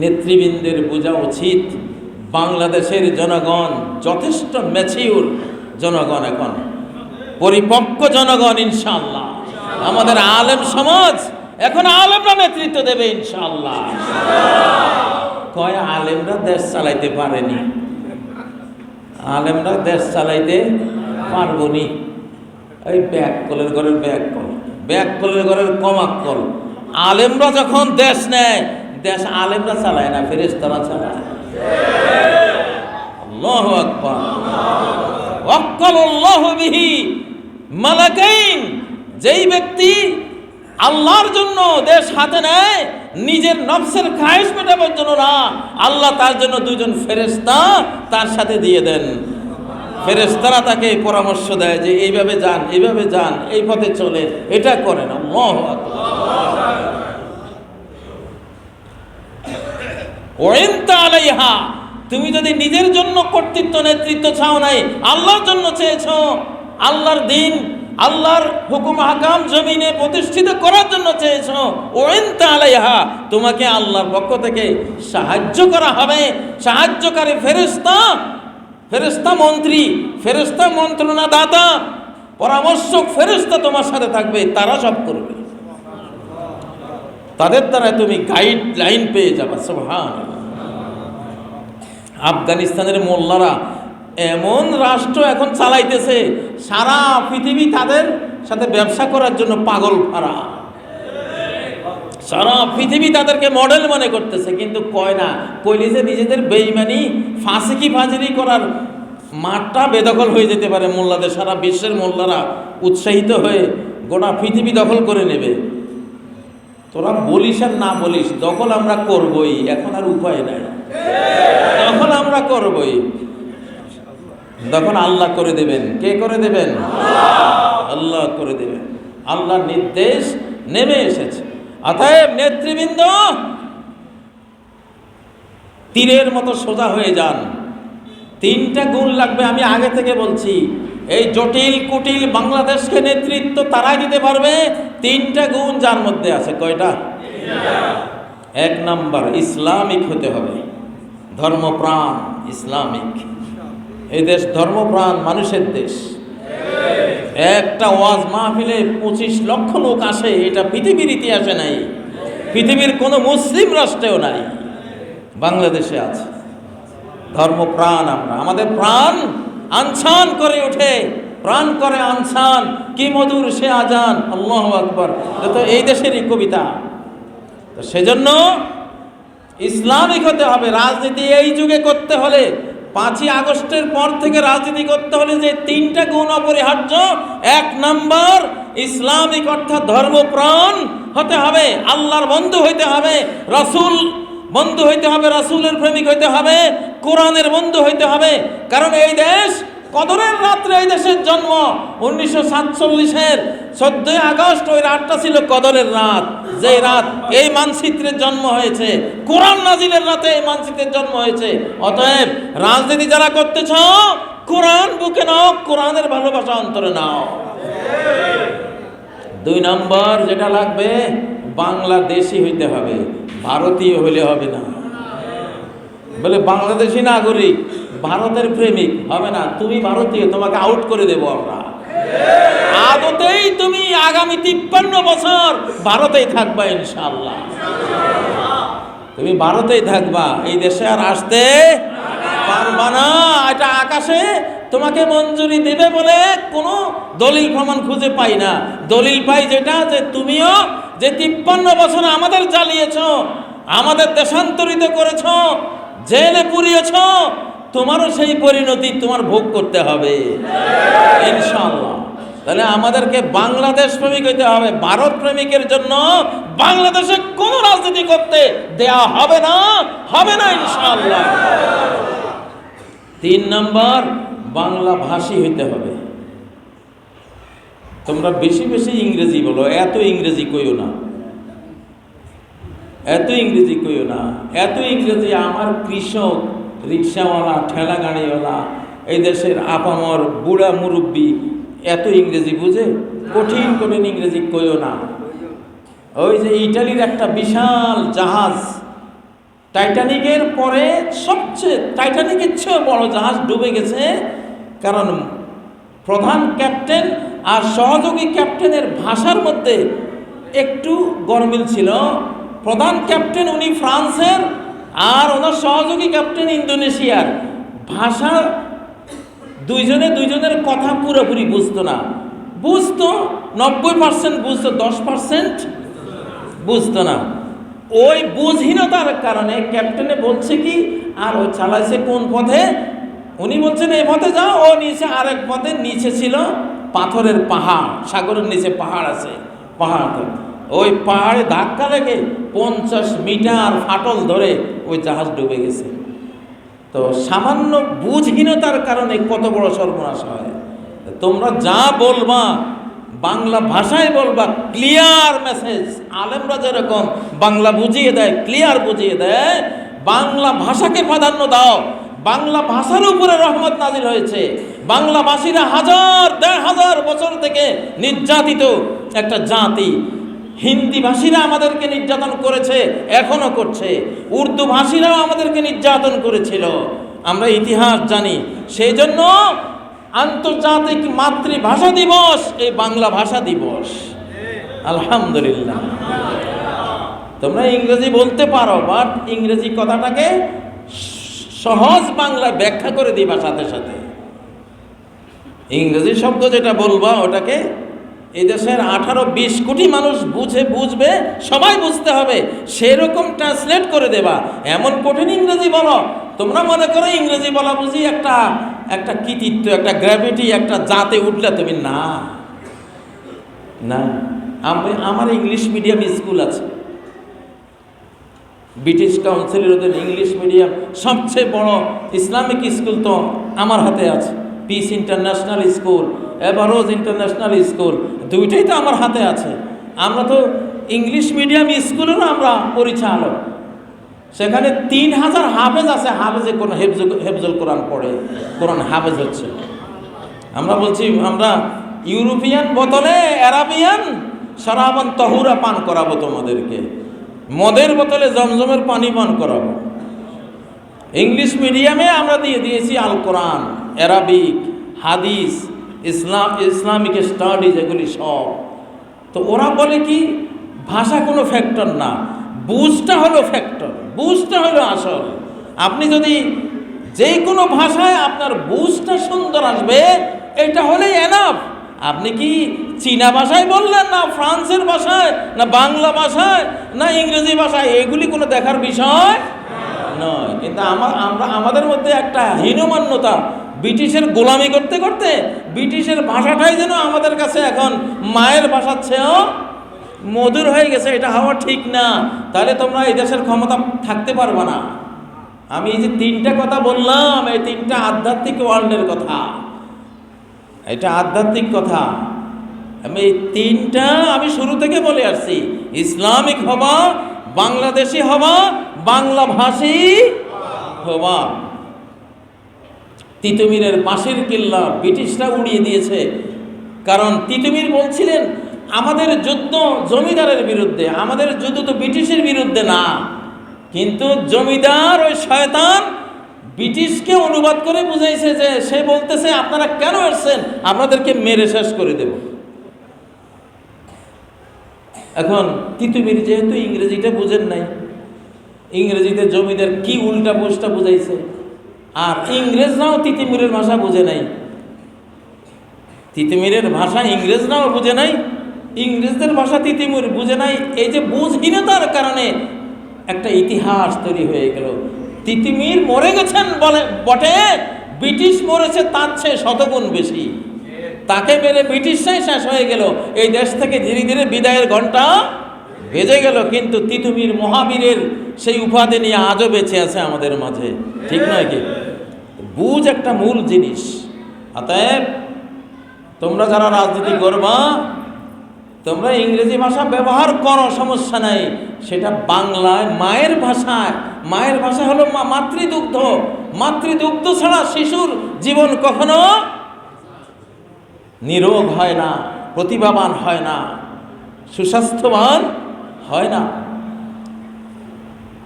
নেতৃবৃন্দের বোঝা উচিত। বাংলাদেশের জনগণ যথেষ্ট ম্যাচিউর জনগণ এখন। পরিপক্ক জনগণ ইনশাল্লাহ আমাদের আলেম সমাজ এখন আলেমরা নেতৃত্ব দেবে ইনশাল্লাহ কয় আলেমরা দেশ চালাইতে পারেনি? আলেমরা দেশ চালাইতে পারব নি এই ব্যাক কলের ঘরের ব্যাক কল। ব্যাক কলের ঘরের কমাক কল আলেমরা যখন দেশ নেয় দেশ আলেমরা চালায় না চালায় আকবার। ওয়াক্কালাল্লাহু বিহি মালাকাইন। যেই ব্যক্তি আল্লাহর জন্য দেশ হাতে নেয়, নিজের নফসের খায়েশ মেটাবার জন্য না, আল্লাহ তার জন্য দুজন ফেরেশতা তার সাথে দিয়ে দেন। ফেরেশতারা তাকে পরামর্শ দেয় যে, এইভাবে যান এইভাবে যান, এই পথে চলে এটা করেন। আল্লাহু আকবার ওয়েন্তা আলাইহা তুমি যদি নিজের জন্য কর্তৃত্ব, নেতৃত্ব চাও নাই, আল্লাহর জন্য চেয়েছ, আল্লাহর দিন, আল্লাহর হুকুম হাকাম জমিনে প্রতিষ্ঠিত করার জন্য চেয়েছ ওয়েন্তা আলাইহা তোমাকে আল্লাহর পক্ষ থেকে সাহায্য করা হবে। সাহায্যকারী ফেরেশতা ফেরেশতা মন্ত্রী, ফেরেশতা মন্ত্রণা দাতা পরামর্শক ফেরেশতা তোমার সাথে থাকবে, তারা সব করবে। তাদের দ্বারা তুমি গাইড লাইন পেয়ে যাবে সুবহান আফগানিস্তানের মোল্লারা এমন রাষ্ট্র এখন চালাইতেছে, সারা পৃথিবী তাদের সাথে ব্যবসা করার জন্য পাগল ফারা সারা পৃথিবী তাদেরকে মডেল মনে করতেছে, কিন্তু কয় না, কইলে যে নিজেদের বেইমানি, ফাঁসিকি ফাজিরি করার মাঠটা বেদখল হয়ে যেতে পারে মোল্লাদের। সারা বিশ্বের মোল্লারা উৎসাহিত হয়ে গোটা পৃথিবী দখল করে নেবে। তোরা বলিস আর না বলিস, দখল আমরা করবই, এখন আর উপায় নাই। দখল আমরা করবই। তখন আল্লাহ করে দেবেন। কে করে দেবেন? আল্লাহ করে দেবেন। আল্লাহর নির্দেশ নেমে এসেছে। অতএব নেতৃবৃন্দ, তীরের মতো সোজা হয়ে যান। তিনটা গুণ লাগবে আমি আগে থেকে বলছি। এই জটিল, কুটিল বাংলাদেশকে নেতৃত্ব তারাই দিতে পারবে। তিনটা গুণ যার মধ্যে আছে, কয়টা? এক নাম্বার, ইসলামিক হতে হবে। ধর্মপ্রাণ ইসলামিক। এই দেশ ধর্মপ্রাণ, মানুষের দেশ। একটা ওয়াজ মাহফিলে পঁচিশ লক্ষ লোক আসে, এটা পৃথিবীর ইতিহাসে নাই। পৃথিবীর কোনো মুসলিম রাষ্ট্রেও নাই। বাংলাদেশে আছে। ধর্মপ্রাণ আমরা। আমাদের প্রাণ আনছান করে ওঠে। প্রাণ করে আনছান। কি মধুর সে আজান। আল্লাহ আকবর। তো এই দেশেরই কবিতা। তো সেজন্য ইসলামিক হতে হবে। রাজনীতি এই যুগে করতে হলে, পাঁচই আগস্টের পর থেকে রাজনীতি করতে হলে যে তিনটা গুণ অপরিহার্য, এক নম্বর ইসলামিক অর্থাৎ ধর্মপ্রাণ হতে হবে, আল্লাহর বন্ধু হইতে হবে, রসুল বন্ধু হইতে হবে, রাসূলের প্রেমিক হইতে হবে কোরআনের বন্ধু হইতে হবে। কারণ এই দেশ কদরের রাত্রে এই দেশের জন্ম। উনিশশো সাতচল্লিশের চোদ্দই আগস্ট ওই রাতটা ছিল কদরের রাত। যে রাত এই মানচিত্রের জন্ম হয়েছে। কোরআন নাজিলের রাতে এই মানচিত্রের জন্ম হয়েছে। অতএব রাজনীতি যারা করতেছ কোরআন বুকে নাও, কোরআনের ভালোবাসা অন্তরে নাও। দুই নম্বর যেটা লাগবে, বাংলাদেশি হইতে হবে, ভারতীয় হইলে হবে না। বলে, বাংলাদেশি নাগরিক, ভারতের প্রেমিক, হবে না, তুমি ভারতীয়, তোমাকে আউট করে দেবো আমরা। আদতেই তুমি আগামী তিপ্পান্ন বছর ভারতেই থাকবা ইনশাল্লাহ তুমি ভারতেই থাকবা, এই দেশে আর আসতে পারবা না। এটা আকাশে তোমাকে মঞ্জুরি দেবে বলে কোনো দলিল প্রমাণ খুঁজে পাই না। দলিল পাই যেটা যে তুমিও যে তিপ্পান্ন বছর আমাদের জ্বালিয়েছ, আমাদের দেশান্তরিত করেছ জেলে পুড়িয়েছ, তোমারও সেই পরিণতি তোমার ভোগ করতে হবে। ইনশাল্লাহ তাহলে আমাদেরকে বাংলাদেশ প্রেমিক হইতে হবে, ভারত প্রেমিকের জন্য বাংলাদেশে কোন রাজনীতি করতে দেয়া হবে না হবে না ইনশাল্লাহ তিন নম্বর, বাংলা ভাষী হইতে হবে। তোমরা বেশি বেশি ইংরেজি বলো, এত ইংরেজি কইও না। এত ইংরেজি কইও না, এত ইংরেজি আমার কৃষক, রিক্সাওয়ালা ঠেলা গাড়িওয়ালা এই দেশের আপামর বুড়া মুরব্বী, এত ইংরেজি বুঝে? কঠিন কঠিন ইংরেজি কইও না। ওই যে ইটালির একটা বিশাল জাহাজ, টাইটানিকের পরে সবচেয়ে, টাইটানিকের চেয়েও বড় জাহাজ ডুবে গেছে, কারণ প্রধান ক্যাপ্টেন আর সহযোগী ক্যাপ্টেনের ভাষার মধ্যে একটু গরমিল ছিল। প্রধান ক্যাপ্টেন উনি ফ্রান্সের আর ওনার সহযোগী ক্যাপ্টেন ইন্দোনেশিয়ার। ভাষা দুইজনে দুইজনের কথা পুরোপুরি বুঝতো না। বুঝতো, নব্বই পার্সেন্ট বুঝতো, দশ পার্সেন্ট বুঝতো না। ওই বুঝহীনতার কারণে ক্যাপ্টেনে বলছে কি, আর ও চালাইছে কোন পথে? উনি বলছেন, এই পথে যাও। ও নিচে আরেক পথে, নিচে ছিল পাথরের পাহাড়, সাগরের নিচে পাহাড় আছে, পাহাড়। ওই পাহাড়ে ধাক্কা লেগে পঞ্চাশ মিটার ফাটল ধরে ওই জাহাজ ডুবে গেছে। তো সামান্য বুঝহীনতার কারণে কত বড় সর্বনাশ হয়। তোমরা যা বলবা, বাংলা ভাষায় বলবা ক্লিয়ার মেসেজ আলেমরা যেরকম বাংলা বুঝিয়ে দেয় ক্লিয়ার বুঝিয়ে দেয়, বাংলা ভাষাকে প্রাধান্য দাও। বাংলা ভাষার উপরে রহমত নাজিল হয়েছে। বাংলা ভাষীরা হাজার দেড় হাজার বছর থেকে নির্যাতিত একটা জাতি। হিন্দি ভাষীরা আমাদেরকে নির্যাতন করেছে, এখনও করছে। উর্দু ভাষীরাও আমাদেরকে নির্যাতন করেছিল। আমরা ইতিহাস জানি। সেই জন্য আন্তর্জাতিক মাতৃভাষা দিবস, এই বাংলা ভাষা দিবস। আলহামদুলিল্লাহ। তোমরা ইংরেজি বলতে পারো বাট ইংরেজি কথাটাকে সহজ বাংলায় ব্যাখ্যা করে দিবা সাথে সাথে। ইংরেজি শব্দ যেটা বলবা, ওটাকে এই দেশের আঠারো বিশ কোটি মানুষ বুঝে, বুঝবে, সবাই বুঝতে হবে, সেরকম ট্রান্সলেট করে দেবা। এমন কঠিন ইংরেজি বলো। তোমরা মনে করো ইংরেজি বলা বুঝি একটা একটা কৃতিত্ব, একটা গ্র্যাভিটি একটা জাতে উঠলে তুমি না। না। আমি, আমার ইংলিশ মিডিয়াম স্কুল আছে। ব্রিটিশ কাউন্সিলের ওদের ইংলিশ মিডিয়াম সবচেয়ে বড় ইসলামিক স্কুল তো আমার হাতে আছে। Peace International School Averroes International School দুইটাই তো আমার হাতে আছে। আমরা তো ইংলিশ মিডিয়াম স্কুলেরও আমরা পরিচালক। সেখানে তিন হাজার হাফেজ আছে, হাফেজে কোন হেফজুল হেফজুল কোরআন পড়ে, কোরআন হাফেজ হচ্ছে। আমরা বলছি, আমরা ইউরোপিয়ান বোতলে, অ্যারাবিয়ান সারাবন তহুরা পান করাবো তোমাদেরকে। মদের বোতলে জমজমের পানি পান করাবো। ইংলিশ মিডিয়ামে আমরা দিয়ে দিয়েছি আল কোরআন অ্যারাবিক, হাদিস ইসলাম ইসলামিক স্টাডিজ এগুলি সব। তো ওরা বলে কি, ভাষা কোনো ফ্যাক্টর না। বুঝটা হলো ফ্যাক্টর বুঝটা হলো আসল। আপনি যদি যে কোনো ভাষায় আপনার বুঝটা সুন্দর আসবে, এটা হলেই এনাফ আপনি কি চীনা ভাষায় বললেন, না ফ্রান্সের ভাষায়, না বাংলা ভাষায়, না ইংরেজি ভাষায়? এগুলি কোনো দেখার বিষয় নয়। কিন্তু আমার আমরা, আমাদের মধ্যে একটা হীনমান্যতা ব্রিটিশের গোলামি করতে করতে ব্রিটিশের ভাষাটাই যেন আমাদের কাছে এখন মায়ের ভাষার চেয়েও মধুর হয়ে গেছে, এটা হওয়া ঠিক না। তাহলে তোমরা এই দেশের ক্ষমতা থাকতে পারবে না। আমি এই যে তিনটা কথা বললাম, এই তিনটা আধ্যাত্মিক ওয়ার্ল্ডের কথা। এটা আধ্যাত্মিক কথা। আমি এই তিনটা আমি শুরু থেকে বলে আসছি। ইসলামিক হবা, বাংলাদেশি হবা বাংলা ভাষী হবা। তিতুমিরের পাশের কিল্লা ব্রিটিশরা উড়িয়ে দিয়েছে। কারণ তিতুমির বলছিলেন, আমাদের যুদ্ধ জমিদারের বিরুদ্ধে, আমাদের যুদ্ধ তো ব্রিটিশের বিরুদ্ধে না। কিন্তু জমিদার ওই শয়তান ব্রিটিশকে অনুবাদ করে বুঝাইছে যে, সে বলতেছে, আপনারা কেন এসছেন? আপনাদেরকে মেরে শেষ করে দেব। এখন তিতুমির যেহেতু ইংরেজিটা বুঝেন নাই, ইংরেজিতে জমিদার কি উল্টা পোস্টা বুঝাইছে? আর ইংরেজরাও তিতিমিরের ভাষা বুঝে নাই। তিতিমিরের ভাষা ইংরেজরাও বুঝে নাই, ইংরেজদের ভাষা তিতিমির বুঝে নাই। এই যে বুঝহীনতার কারণে একটা ইতিহাস তৈরি হয়ে গেল। তিতিমির মরে গেছেন বলে বটে, ব্রিটিশ মরেছে তার চেয়ে শতগুণ বেশি। তাকে মেরে ব্রিটিশরাই শেষ হয়ে গেল। এই দেশ থেকে ধীরে ধীরে বিদায়ের ঘণ্টা বেজে গেল, কিন্তু তিতুমির মহাবীরের সেই উপাধি নিয়ে আজও বেঁচে আছে আমাদের মাঝে। ঠিক নয় কি? বুঝ একটা মূল জিনিস। অতএব, তোমরা যারা রাজনীতি করবা, তোমরা ইংরেজি ভাষা ব্যবহার করো, সমস্যা নাই। সেটা বাংলায়, মায়ের ভাষায়। মায়ের ভাষা হলো মাতৃদুগ্ধ। মাতৃদুগ্ধ ছাড়া শিশুর জীবন কখনো নিরোগ হয় না, প্রতিভাবান হয় না, সুস্বাস্থ্যবান হয় না।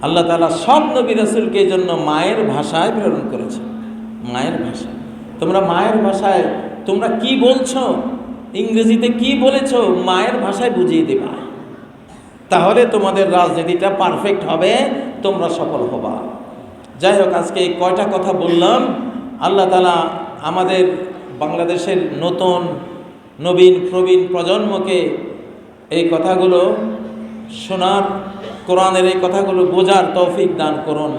আল্লাহ তালা সব নবী রসুলকে জন্য মায়ের ভাষায় প্রেরণ করেছে মায়ের ভাষা। তোমরা মায়ের ভাষায়, তোমরা কি বলছো? ইংরেজিতে কি বলেছ? মায়ের ভাষায় বুঝিয়ে দেবা। তাহলে তোমাদের রাজনীতিটা পারফেক্ট হবে, তোমরা সফল হবা। যাই হোক, আজকে এই কয়টা কথা বললাম। আল্লাহ তালা আমাদের বাংলাদেশের নতুন, নবীন, প্রবীণ প্রজন্মকে এই কথাগুলো শোনার, কোরআনের এই কথাগুলো বোঝার তৌফিক দান করুন।